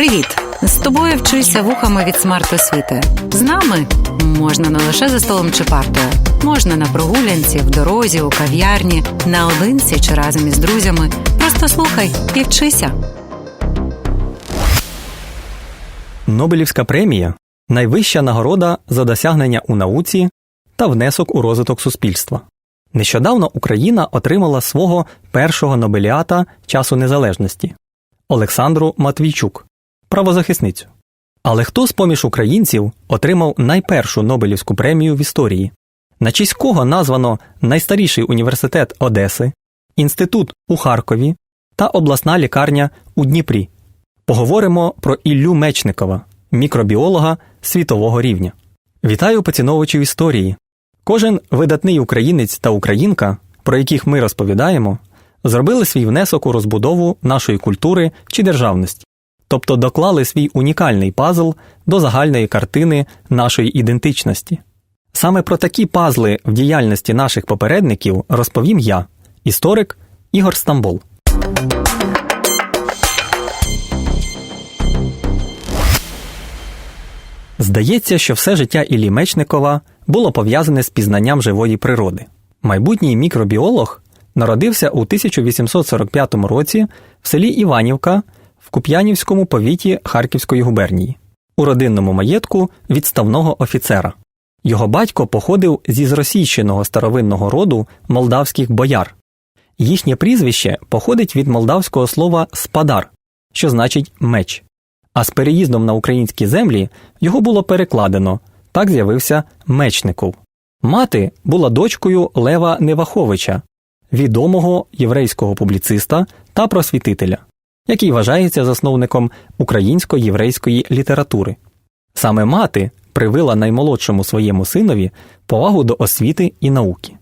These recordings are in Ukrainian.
Привіт! З тобою вчуся вухами від смарт-освіти. З нами можна не лише за столом чи партою, можна на прогулянці, в дорозі, у кав'ярні, наодинці чи разом із друзями. Просто слухай і вчися. Нобелівська премія найвища нагорода за досягнення у науці та внесок у розвиток суспільства. Нещодавно Україна отримала свого першого нобеліата часу незалежності Олександру Матвійчук, правозахисницю. Але хто з поміж українців отримав найпершу Нобелівську премію в історії? На честь кого названо найстаріший університет Одеси, інститут у Харкові та обласна лікарня у Дніпрі? Поговоримо про Іллю Мечникова, мікробіолога світового рівня. Вітаю поціновувачів історії. Кожен видатний українець та українка, про яких ми розповідаємо, зробили свій внесок у розбудову нашої культури чи державності, тобто доклали свій унікальний пазл до загальної картини нашої ідентичності. Саме про такі пазли в діяльності наших попередників розповім я, історик Ігор Стамбол. Здається, що все життя Іллі Мечникова було пов'язане з пізнанням живої природи. Майбутній мікробіолог народився у 1845 році в селі Іванівка Куп'янівському повіті Харківської губернії, у родинному маєтку відставного офіцера. Його батько походив зі зросійщеного старовинного роду молдавських бояр. Їхнє прізвище походить від молдавського слова спадар, що значить меч. А з переїздом на українські землі його було перекладено, так з'явився Мечников. Мати була дочкою Лева Неваховича, відомого єврейського публіциста та просвітителя, який вважається засновником українсько-єврейської літератури. Саме мати привила наймолодшому своєму синові повагу до освіти і науки.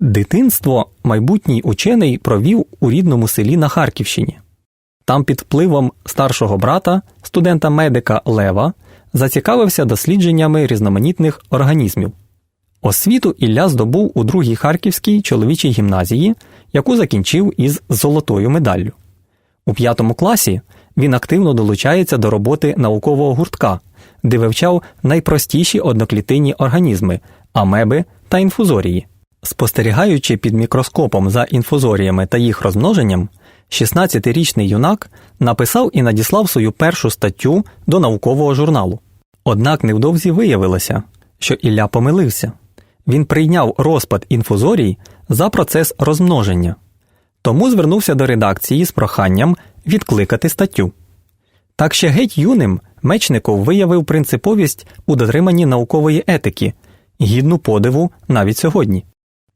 Дитинство майбутній учений провів у рідному селі на Харківщині. Там під впливом старшого брата, студента медика Лева, зацікавився дослідженнями різноманітних організмів. Освіту Ілля здобув у другій Харківській чоловічій гімназії, яку закінчив із золотою медаллю. У п'ятому класі він активно долучається до роботи наукового гуртка, де вивчав найпростіші одноклітинні організми амеби та інфузорії. Спостерігаючи під мікроскопом за інфузоріями та їх розмноженням, 16-річний юнак написав і надіслав свою першу статтю до наукового журналу. Однак невдовзі виявилося, що Ілля помилився він прийняв розпад інфузорій за процес розмноження, тому звернувся до редакції з проханням відкликати статтю. Так ще геть юним Мечников виявив принциповість у дотриманні наукової етики, гідну подиву навіть сьогодні.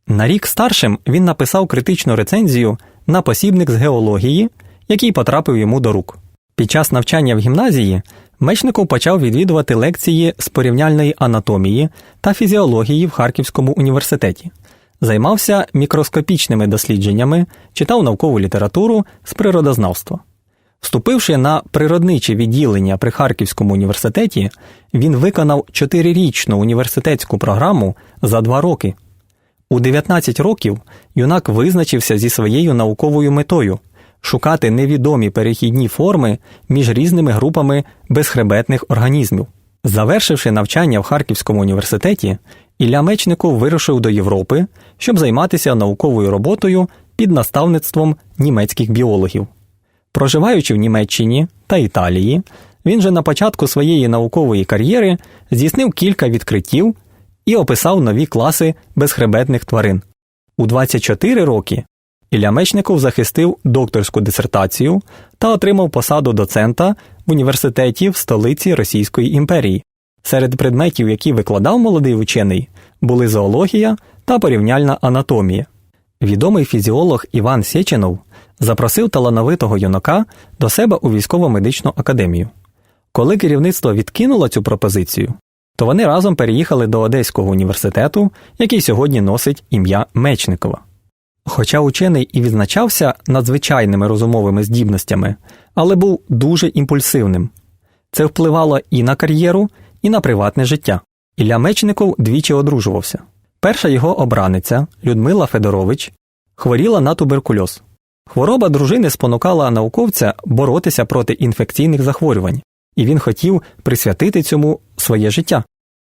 На рік старшим він написав критичну рецензію на посібник з геології, який потрапив йому до рук. Під час навчання в гімназії Мечников почав відвідувати лекції з порівняльної анатомії та фізіології в Харківському університеті, займався мікроскопічними дослідженнями, читав наукову літературу з природознавства. Вступивши на природниче відділення при Харківському університеті, він виконав чотирирічну університетську програму за два роки. У 19 років юнак визначився зі своєю науковою метою шукати невідомі перехідні форми між різними групами безхребетних організмів. Завершивши навчання в Харківському університеті, Ілля Мечников вирушив до Європи, щоб займатися науковою роботою під наставництвом німецьких біологів. Проживаючи в Німеччині та Італії, він же на початку своєї наукової кар'єри здійснив кілька відкриттів і описав нові класи безхребетних тварин. У 24 роки Ілля Мечников захистив докторську дисертацію та отримав посаду доцента в університеті в столиці Російської імперії. Серед предметів, які викладав молодий учений, були зоологія та порівняльна анатомія. Відомий фізіолог Іван Сєченов запросив талановитого юнака до себе у військово-медичну академію. Коли керівництво відкинуло цю пропозицію, то вони разом переїхали до Одеського університету, який сьогодні носить ім'я Мечникова. Хоча учений і відзначався надзвичайними розумовими здібностями, але був дуже імпульсивним. Це впливало і на кар'єру, і на приватне життя. Ілля Мечников двічі одружувався. Перша його обраниця Людмила Федорович хворіла на туберкульоз. Хвороба дружини спонукала науковця боротися проти інфекційних захворювань. і він хотів присвятити цьому своє життя.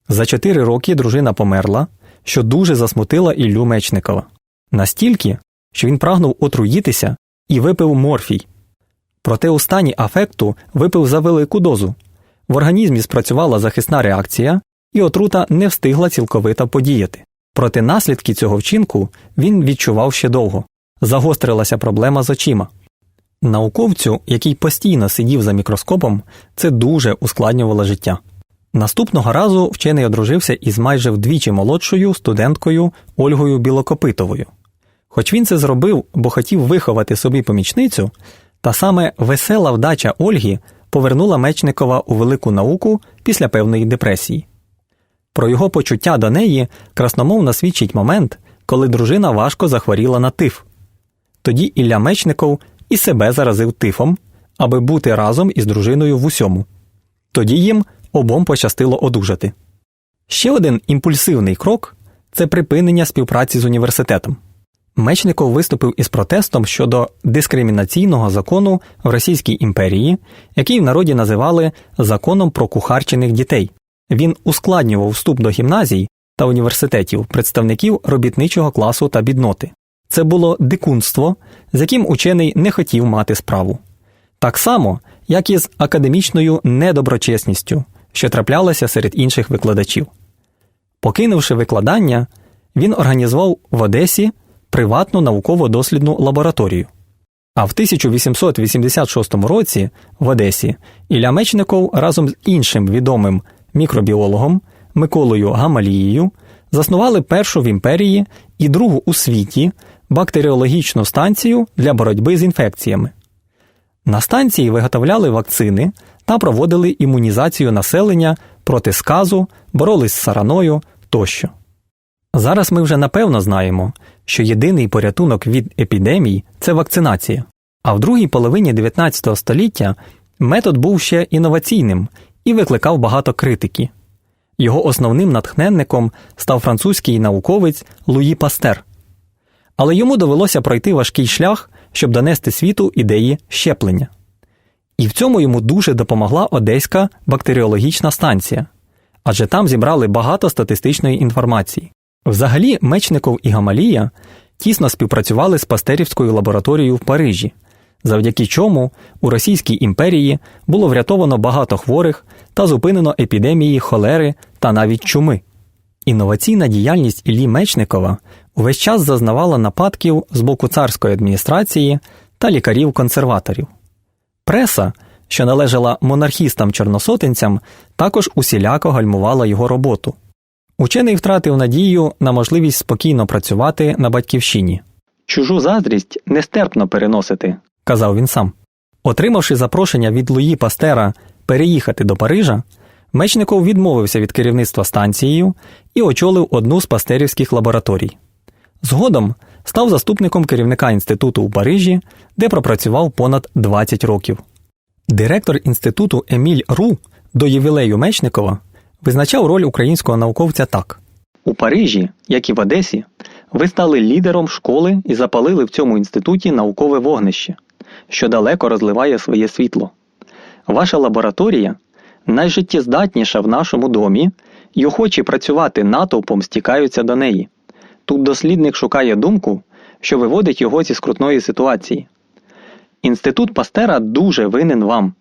За чотири роки дружина померла, що дуже засмутила Іллю Мечникова. Настільки, що він прагнув отруїтися і випив морфій. Проте у стані афекту випив за велику дозу. В організмі спрацювала захисна реакція, і отрута не встигла цілковито подіяти. Проте наслідки цього вчинку він відчував ще довго. Загострилася проблема з очима. Науковцю, який постійно сидів за мікроскопом, це дуже ускладнювало життя. Наступного разу вчений одружився із майже вдвічі молодшою студенткою Ольгою Білокопитовою. Хоч він це зробив, бо хотів виховати собі помічницю, та саме весела вдача Ольги повернула Мечникова у велику науку після певної депресії. Про його почуття до неї красномовно свідчить момент, коли дружина важко захворіла на тиф. Тоді Ілля Мечников і себе заразив тифом, аби бути разом із дружиною в усьому. Тоді їм обом пощастило одужати. Ще один імпульсивний крок це припинення співпраці з університетом. Мечников виступив із протестом щодо дискримінаційного закону в Російській імперії, який в народі називали законом про кухарчених дітей. Він ускладнював вступ до гімназій та університетів представників робітничого класу та бідноти. Це було дикунство, з яким учений не хотів мати справу. Так само, як і з академічною недоброчесністю, що траплялася серед інших викладачів. Покинувши викладання, він організував в Одесі приватну науково-дослідну лабораторію. А в 1886 році в Одесі Ілля Мечников разом з іншим відомим мікробіологом Миколою Гамалією заснували першу в імперії і другу у світі бактеріологічну станцію для боротьби з інфекціями. На станції виготовляли вакцини та проводили імунізацію населення проти сказу, боролись з сараною тощо. Зараз ми вже напевно знаємо, що єдиний порятунок від епідемій це вакцинація. А в другій половині 19 століття метод був ще інноваційним і викликав багато критики. Його основним натхненником став французький науковець Луї Пастер. Але йому довелося пройти важкий шлях, щоб донести світу ідеї щеплення. І в цьому йому дуже допомогла Одеська бактеріологічна станція, адже там зібрали багато статистичної інформації. Взагалі, Мечников і Гамалія тісно співпрацювали з Пастерівською лабораторією в Парижі, завдяки чому у Російській імперії було врятовано багато хворих та зупинено епідемії холери та навіть чуми. Інноваційна діяльність Іллі Мечникова увесь час зазнавала нападків з боку царської адміністрації та лікарів-консерваторів. Преса, що належала монархістам-чорносотенцям, також усіляко гальмувала його роботу. Учений втратив надію на можливість спокійно працювати на батьківщині. Чужу заздрість нестерпно переносити, казав він сам. Отримавши запрошення від Луї Пастера переїхати до Парижа, Мечников відмовився від керівництва станцією і очолив одну з пастерівських лабораторій. Згодом став заступником керівника інституту у Парижі, де пропрацював понад 20 років. Директор інституту Еміль Ру до ювілею Мечникова визначав роль українського науковця так: у Парижі, як і в Одесі, ви стали лідером школи і запалили в цьому інституті наукове вогнище, що далеко розливає своє світло. Ваша лабораторія найжиттєздатніша в нашому домі, і охочі працювати натовпом стікаються до неї. Тут дослідник шукає думку, що виводить його зі скрутної ситуації. Інститут Пастера дуже винен вам.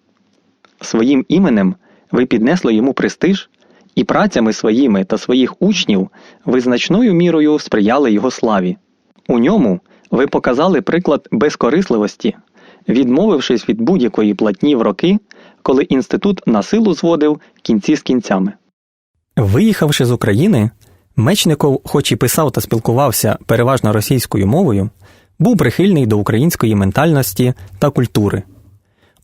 Своїм іменем ви піднесли йому престиж, і працями своїми та своїх учнів ви значною мірою сприяли його славі. У ньому ви показали приклад безкорисливості, відмовившись від будь-якої платні в роки, коли інститут на силу зводив кінці з кінцями. Виїхавши з України, Мечников, хоч і писав та спілкувався переважно російською мовою, був прихильний до української ментальності та культури.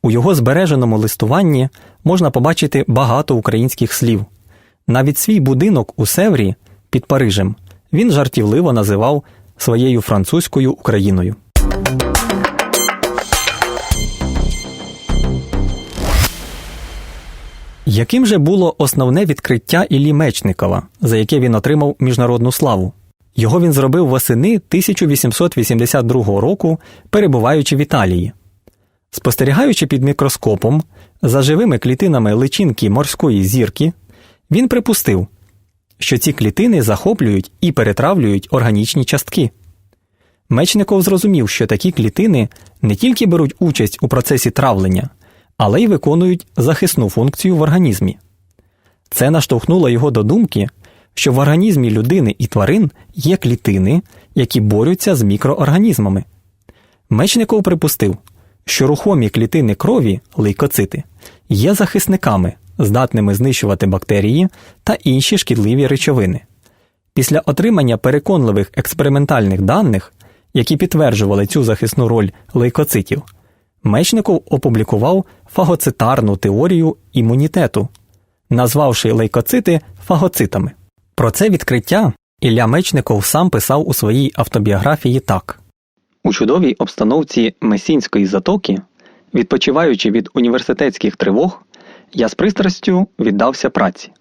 У його збереженому листуванні можна побачити багато українських слів. Навіть свій будинок у Севрі під Парижем він жартівливо називав своєю французькою Україною. Яким же було основне відкриття Іллі Мечникова, за яке він отримав міжнародну славу? Його він зробив восени 1882 року, перебуваючи в Італії. Спостерігаючи під мікроскопом за живими клітинами личинки морської зірки, він припустив, що ці клітини захоплюють і перетравлюють органічні частки. Мечников зрозумів, що такі клітини не тільки беруть участь у процесі травлення, але й виконують захисну функцію в організмі. Це наштовхнуло його до думки, що в організмі людини і тварин є клітини, які борються з мікроорганізмами. Мечников припустив, що рухомі клітини крові, лейкоцити, є захисниками, здатними знищувати бактерії та інші шкідливі речовини. Після отримання переконливих експериментальних даних, які підтверджували цю захисну роль лейкоцитів, Мечников опублікував фагоцитарну теорію імунітету, назвавши лейкоцити фагоцитами. Про це відкриття Ілля Мечников сам писав у своїй автобіографії так. У чудовій обстановці Месінської затоки, відпочиваючи від університетських тривог, я з пристрастю віддався праці.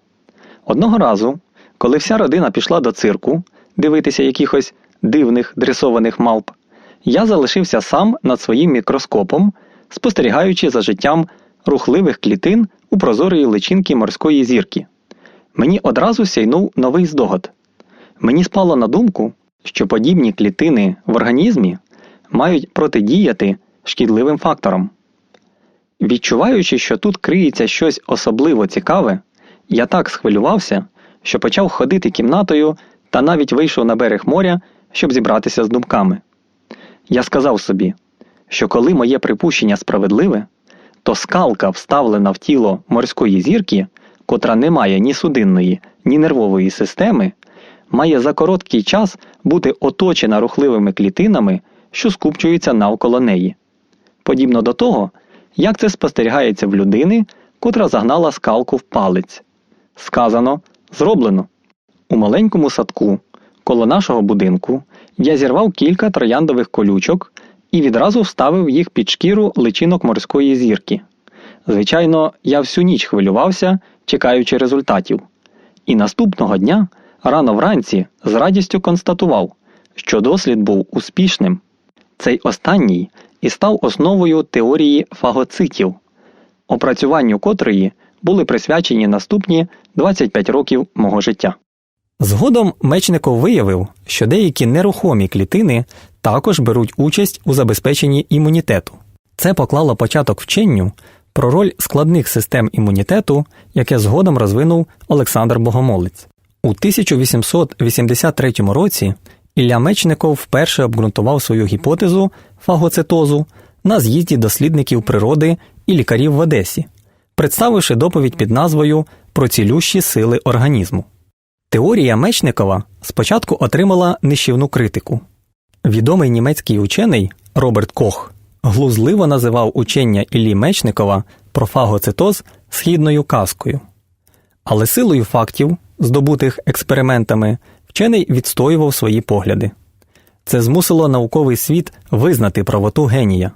Одного разу, коли вся родина пішла до цирку дивитися якихось дивних дресованих мавп, я залишився сам над своїм мікроскопом, спостерігаючи за життям рухливих клітин у прозорої личинки морської зірки. Мені одразу сяйнув новий здогад. Мені спало на думку, що подібні клітини в організмі мають протидіяти шкідливим факторам. Відчуваючи, що тут криється щось особливо цікаве, я так схвилювався, що почав ходити кімнатою та навіть вийшов на берег моря, щоб зібратися з думками. Я сказав собі, що коли моє припущення справедливе, то скалка, вставлена в тіло морської зірки, котра не має ні судинної, ні нервової системи, має за короткий час бути оточена рухливими клітинами, що скупчуються навколо неї. Подібно до того, як це спостерігається в людини, котра загнала скалку в палець. Сказано, зроблено. У маленькому садку, коло нашого будинку, я зірвав кілька трояндових колючок і відразу вставив їх під шкіру личинок морської зірки. Звичайно, я всю ніч хвилювався, чекаючи результатів. І наступного дня, рано вранці, з радістю констатував, що дослід був успішним. Цей останній і став основою теорії фагоцитів, опрацюванню котрої були присвячені наступні 25 років мого життя. Згодом Мечников виявив, що деякі нерухомі клітини також беруть участь у забезпеченні імунітету. Це поклало початок вченню про роль складних систем імунітету, яке згодом розвинув Олександр Богомолець. У 1883 році Ілля Мечников вперше обґрунтував свою гіпотезу фагоцитозу на з'їзді дослідників природи і лікарів в Одесі, представивши доповідь під назвою Про цілющі сили організму. Теорія Мечникова спочатку отримала нищівну критику. Відомий німецький учений Роберт Кох глузливо називав учення Іллі Мечникова про фагоцитоз східною казкою. Але силою фактів, здобутих експериментами, вчений відстоював свої погляди. Це змусило науковий світ визнати правоту генія.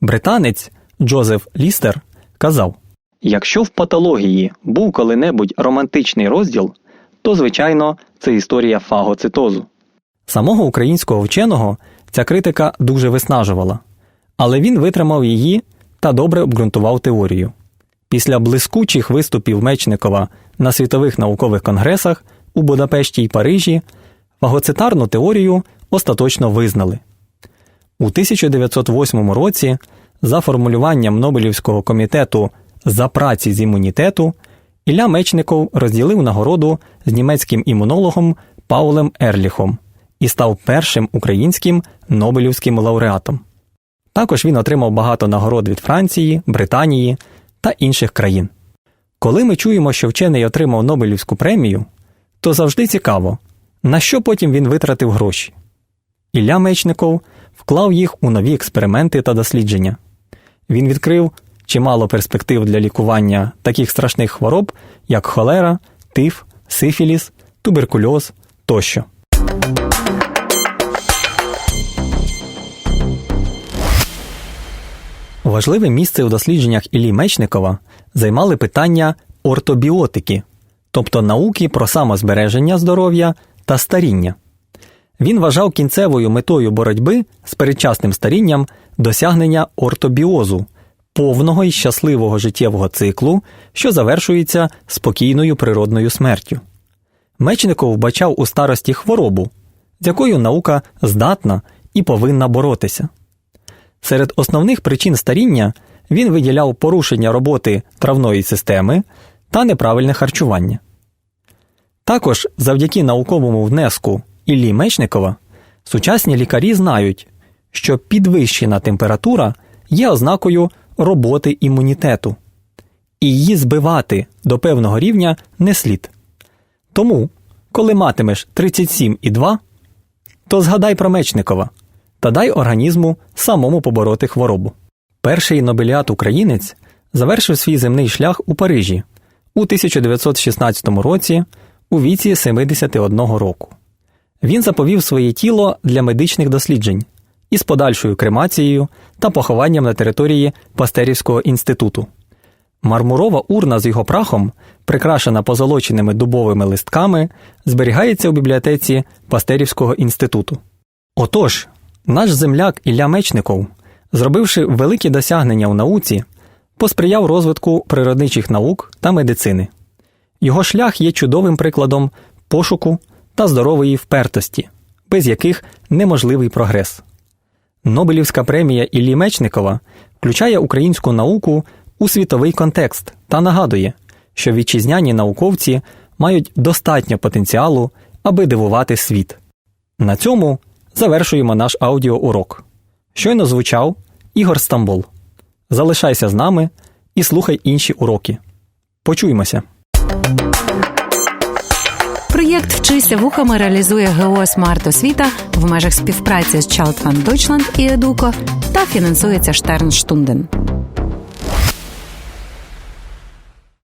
Британець Джозеф Лістер казав: Якщо в патології був коли-небудь романтичний розділ, то, звичайно, це історія фагоцитозу. Самого українського вченого ця критика дуже виснажувала, але він витримав її та добре обґрунтував теорію. Після блискучих виступів Мечникова на світових наукових конгресах у Будапешті й Парижі фагоцитарну теорію остаточно визнали. У 1908 році за формулюванням Нобелівського комітету за праці з імунітету Ілля Мечников розділив нагороду з німецьким імунологом Паулем Ерліхом і став першим українським Нобелівським лауреатом. Також він отримав багато нагород від Франції, Британії та інших країн. Коли ми чуємо, що вчений отримав Нобелівську премію, то завжди цікаво, на що потім він витратив гроші. Ілля Мечников вклав їх у нові експерименти та дослідження. Він відкрив чимало перспектив для лікування таких страшних хвороб, як холера, тиф, сифіліс, туберкульоз тощо. Важливе місце у дослідженнях Іллі Мечникова займали питання ортобіотики, тобто науки про самозбереження здоров'я та старіння. Він вважав кінцевою метою боротьби з передчасним старінням досягнення ортобіозу, повного і щасливого життєвого циклу, що завершується спокійною природною смертю. Мечников вбачав у старості хворобу, з якою наука здатна і повинна боротися. Серед основних причин старіння він виділяв порушення роботи травної системи та неправильне харчування. Також завдяки науковому внеску Іллі Мечникова сучасні лікарі знають, що підвищена температура є ознакою роботи імунітету, і її збивати до певного рівня не слід. Тому, коли матимеш 37,2, то згадай про Мечникова та дай організму самому побороти хворобу. Перший нобеліат-українець завершив свій земний шлях у Парижі у 1916 році у віці 71 року. Він заповів своє тіло для медичних досліджень із подальшою кремацією та похованням на території Пастерівського інституту. Мармурова урна з його прахом, прикрашена позолоченими дубовими листками, зберігається у бібліотеці Пастерівського інституту. Отож, наш земляк Ілля Мечников, зробивши великі досягнення у науці, посприяв розвитку природничих наук та медицини. Його шлях є чудовим прикладом пошуку та здорової впертості, без яких неможливий прогрес. Нобелівська премія Іллі Мечникова включає українську науку у світовий контекст та нагадує, що вітчизняні науковці мають достатньо потенціалу, аби дивувати світ. На цьому завершуємо наш аудіоурок. Щойно звучав Ігор Стамбул. Залишайся з нами і слухай інші уроки. Почуємося! Проєкт Вчися вухами реалізує ГО «Смарт Освіта в межах співпраці з Child Fund Deutschland і Educo та фінансується Штернштунден.